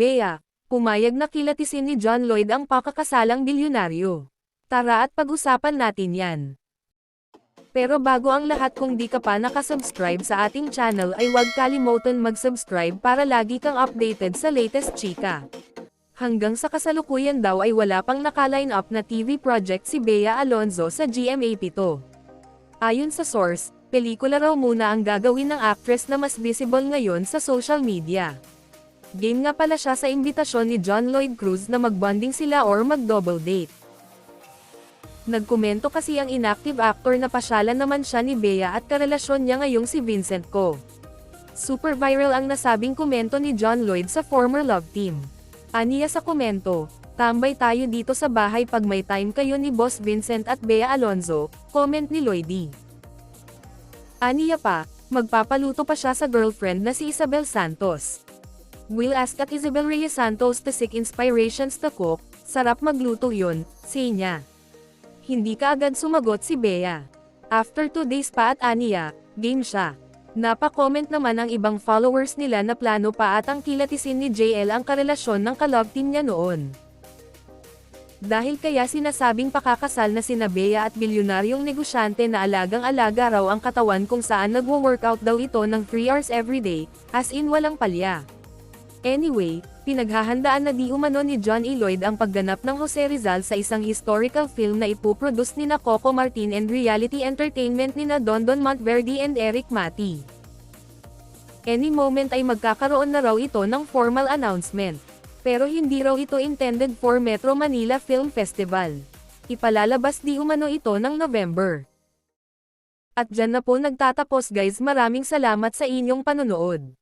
Bea, pumayag na kilatisin ni John Lloyd ang pakakasalang bilyonaryo. Tara at pag-usapan natin yan. Pero bago ang lahat kung di ka pa nakasubscribe sa ating channel ay huwag kalimutan mag-subscribe para lagi kang updated sa latest chika. Hanggang sa kasalukuyan daw ay wala pang naka-line up na TV project si Bea Alonzo sa GMA7. Ayon sa source, pelikula raw muna ang gagawin ng actress na mas visible ngayon sa social media. Game nga pala siya sa imbitasyon ni John Lloyd Cruz na magbonding sila or mag-double date. Nagkomento kasi ang inactive actor na pasyalan naman siya ni Bea at karelasyon niya ngayong si Vincent Ko. Super viral ang nasabing komento ni John Lloyd sa former love team. Aniya sa komento, tambay tayo dito sa bahay pag may time kayo ni Boss Vincent at Bea Alonzo, comment ni Lloydie. Aniya pa, magpapaluto pa siya sa girlfriend na si Isabel Santos. Will ask at Isabel Reyes Santos to seek inspirations to cook, sarap magluto yun, say niya. Hindi ka agad sumagot si Bea. After 2 days pa at aniya, game siya. Napa-comment naman ang ibang followers nila na plano pa at ang kilatisin ni JL ang karelasyon ng kalove team niya noon. Dahil kaya sinasabing pakakasal na sina Bea at bilyonaryong negosyante na alagang-alaga raw ang katawan kung saan nagwo-workout daw ito ng 3 hours everyday, as in walang palya. Anyway, pinaghahandaan na di umano ni John E. Lloyd ang pagganap ng Jose Rizal sa isang historical film na ipoproduce ni na Coco Martin and reality entertainment ni na Dondon Montverde and Eric Mati. Any moment ay magkakaroon na raw ito ng formal announcement. Pero hindi raw ito intended for Metro Manila Film Festival. Ipalalabas di umano ito ng November. At dyan na po nagtatapos guys maraming salamat sa inyong panonood.